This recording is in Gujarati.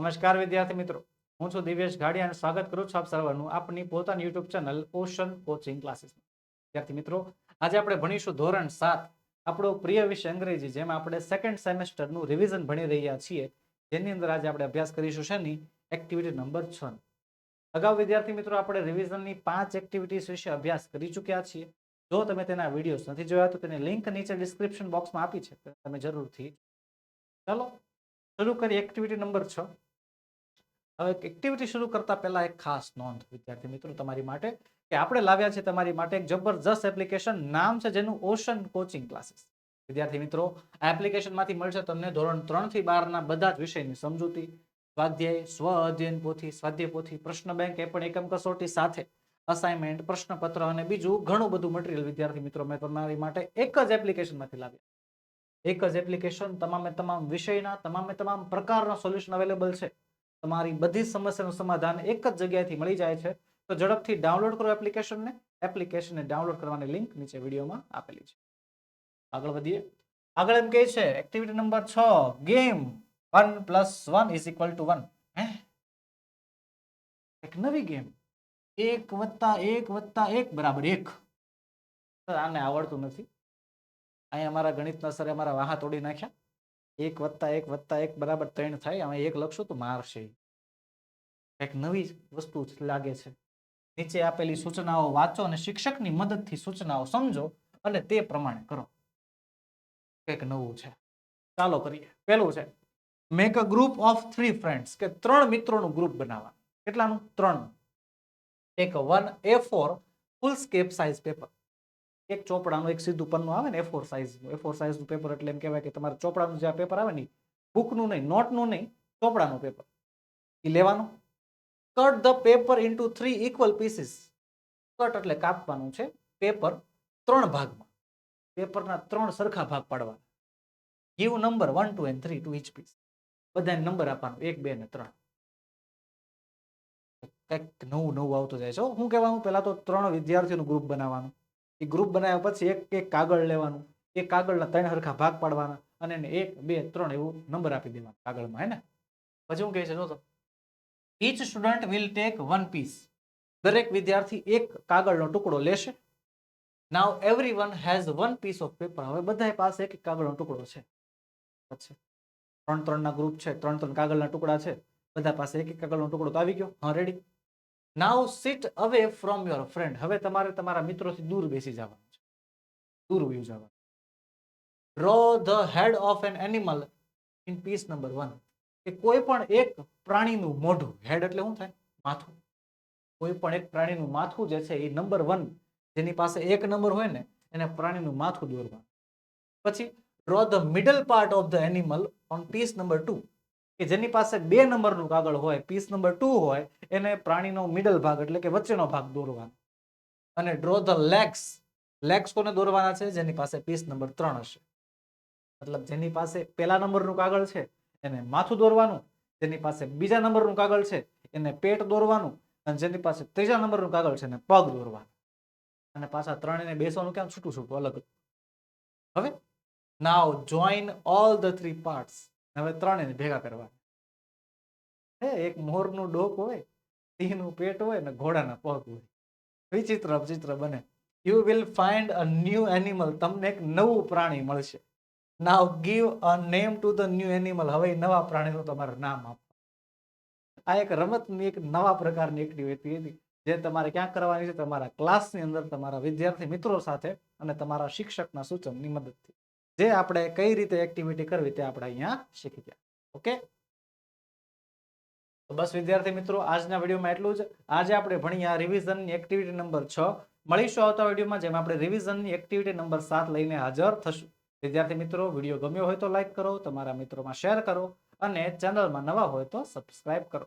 નમસ્કાર વિદ્યાર્થી મિત્રો. હું છું દિવેશ ગાડિયા અને સ્વાગત કરું છું આપ સર્વનું આપની પોતાની YouTube channel ocean coaching classes વિદ્યાર્થી મિત્રો, આજે આપણે ભણીશું ધોરણ સાત, આપણો પ્રિય વિષય અંગ્રેજી, જેમાં આપણે સેકન્ડ સેમેસ્ટરનું રિવિઝન ભણી રહ્યા છીએ. જેની અંદર આજે આપણે અભ્યાસ કરીશું શેની? એક્ટિવિટી નંબર છ અગાઉ વિદ્યાર્થી મિત્રો, આપણે રિવિઝનની પાંચ એક્ટિવિટીઝ વિશે અભ્યાસ કરી ચૂક્યા છીએ. જો તમે તેના વિડીયોઝ નથી જોયા, તો તેની લિંક નીચે ડિસ્ક્રિપ્શન બોક્સમાં આપી છે. તમે જરૂરથી ચાલો, શરૂ કરીએ એક્ટિવિટી નંબર છ. હવે એક્ટિવિટી શરૂ કરતા પહેલા એક ખાસ નોંધ, વિદ્યાર્થી મિત્રો, તમારી માટે કે આપણે લાવ્યા છે તમારી માટે એક જબરજસ્ત એપ્લિકેશન નામ છે જેનું ઓશન કોચિંગ ક્લાસીસ વિદ્યાર્થી મિત્રો, આ એપ્લિકેશનમાંથી મળશે તમને ધોરણ ત્રણથી બારના બધા જ વિષયની સમજૂતી, સ્વાધ્યાય, સ્વ અધ્યયન પોથી, સ્વાધ્યાય પોથી, પ્રશ્ન બેંક, એ પણ એકમ કસોટી સાથે અસાઇનમેન્ટ પ્રશ્નપત્ર અને બીજું ઘણું બધું મટીરિયલ વિદ્યાર્થી મિત્રો, મેં તમારી માટે એક જ એપ્લિકેશનમાંથી લાવ્યા. એક જ એપ્લિકેશન તમામે તમામ વિષયના, તમામે તમામ પ્રકારના સોલ્યુશન અવેલેબલ છે. તમારી બધી સમસ્યાનું સમાધાન એક જ જગ્યાએથી મળી જાય છે. તો ઝડપથી ડાઉનલોડ કરો એપ્લિકેશનને. એપ્લિકેશનને ડાઉનલોડ કરવાની લિંક નીચે વિડીયોમાં આપેલી છે. આગળ વધીએ. આગળ એમ કહે છે એક્ટિવિટી નંબર છ game one plus one is equal to one એક નવી ગેમ એક વત્તા એક વત્તા એક બરાબર એક. આને આવડતું નથી. અહીંયા અમારા ગણિતના સરે અમારા વાહા તોડી નાખ્યા. એક વત્તા એક વત્તા એક બરાબર ત્રણ થાય અમે એક લખશું તો મારશે. એક નવી વસ્તુ લાગે છે. નીચે આપેલી સૂચનાઓ વાંચો અને શિક્ષકની મદદથી સૂચનાઓ સમજો અને તે પ્રમાણે કરો. કંઈક નવું છે. ચાલો કરીએ. પેલું છે. Make a group of three friends કે ત્રણ મિત્રોનું ગ્રુપ બનાવવા. કેટલાનું? ત્રણ. એક one A four foolscap size paper એક ચોપડાનું, એક સીધું પન્નું આવે ને, એ ફોર સાઇઝનું એ ફોર સાઇઝનું પેપર એટલે એમ કહેવાય કે તમારે ચોપડાનું જે પેપર આવે ને બુકનું નહીં નોટનું નહીં, ચોપડાનું પેપર એ લેવાનું. Cut the paper into three equal pieces cut એટલે કાપવાનું છે પેપર ત્રણ ભાગમાં. પેપરના ત્રણ સરખા ભાગ પાડવાના. Give number one two and three to each piece બધાને નંબર આપવાનો. એક, બે ને ત્રણ. કંઈક નવું નવું આવતું જાય છે. હું કહેવાનું પહેલા તો ત્રણ વિદ્યાર્થીઓનું ગ્રુપ બનાવવાનું. એ ગ્રુપ બનાવ્યા પછી એક એક કાગળ લેવાનું, એ કાગળના ત્રણ હરખા ભાગ પાડવાના અને એને એક, બે, ત્રણ એવું નંબર આપી દેવાનો કાગળમાં હે ને પછી હું કહે છે જો each student will take one piece દરેક વિદ્યાર્થી એક કાગળનો ટુકડો લેશે. Now everyone has one piece of paper હવે બધા પાસે એક એક કાગળનો ટુકડો છે. પછી ત્રણ ત્રણના ગ્રુપ છે, ત્રણ ત્રણ કાગળના ટુકડા છે. બધા પાસે એક એક કાગળનો ટુકડો તો આવી ગયો. હા ready now sit away from your friend હવે તમારે તમારા મિત્રોથી દૂર બેસી જવાનું છે. દૂર વયું જવાનું. Draw the head of an animal in piece number one કે કોઈ પણ એક પ્રાણીનું મોઢું હેડ એટલે શું થાય? માથું. કોઈ પણ એક પ્રાણીનું માથું જે છે એ નંબર વન જેની પાસે એક નંબર હોય ને, એને પ્રાણીનું માથું દોરવાનું. પછી draw the middle part of the animal on piece number two કે જેની પાસે બે નંબરનું કાગળ હોય પીસ નંબર ટુ હોય, એને પ્રાણીનો મિડલ ભાગ એટલે કે વચ્ચેનો ભાગ દોરવાનો. અને ડ્રો ધ લેગ્સ લેગ્સ કોને દોરવાના છે? જેની પાસે પીસ નંબર ત્રણ હશે. મતલબ જેની પાસે પહેલા નંબરનું કાગળ છે, એને માથું દોરવાનું. જેની પાસે બીજા નંબરનું કાગળ છે, એને પેટ દોરવાનું. અને જેની પાસે ત્રીજા નંબરનું કાગળ છે, એને પગ દોરવાનું. અને પાછા ત્રણેને બેસવાનું કેમ છૂટું છૂટું, અલગ. હવે now join all the three parts હવે ત્રણેયને ભેગા કરવા હે, એક મોરનું ડોક હોય, સિંહનું પેટ હોય ને ઘોડાના પગ હોય. વિચિત્ર વિચિત્ર બને. You will find a new animal તમને એક નવું પ્રાણી મળશે. Now give a name to the new animal હવે નવા પ્રાણીનું તમારે નામ આપો. આ એક રમતની એક નવા પ્રકારની એક્ટિવિટી હતી જે તમારે ક્યાં કરવાની છે? તમારા ક્લાસની અંદર તમારા વિદ્યાર્થી મિત્રો સાથે અને તમારા શિક્ષકના સૂચનની મદદથી. જે આપણે કઈ રીતે એક્ટિવિટી કરવી તે આપણે અહીંયા શીખી ગયા. ઓકે તો બસ વિદ્યાર્થી મિત્રો, આજના વિડીયોમાં એટલું જ. આજે આપણે ભણ્યા રિવિઝનની એક્ટિવિટી નંબર છ. મળીશું આવતા વિડીયોમાં જેમાં આપણે રિવિઝનની એક્ટિવિટી નંબર સાત લઈને હાજર થશું. વિદ્યાર્થી મિત્રો, વીડિયો ગમ્યો હોય તો લાઇક કરો, તમારા મિત્રોમાં શેર કરો અને ચેનલમાં નવા હોય તો સબસ્ક્રાઇબ કરો.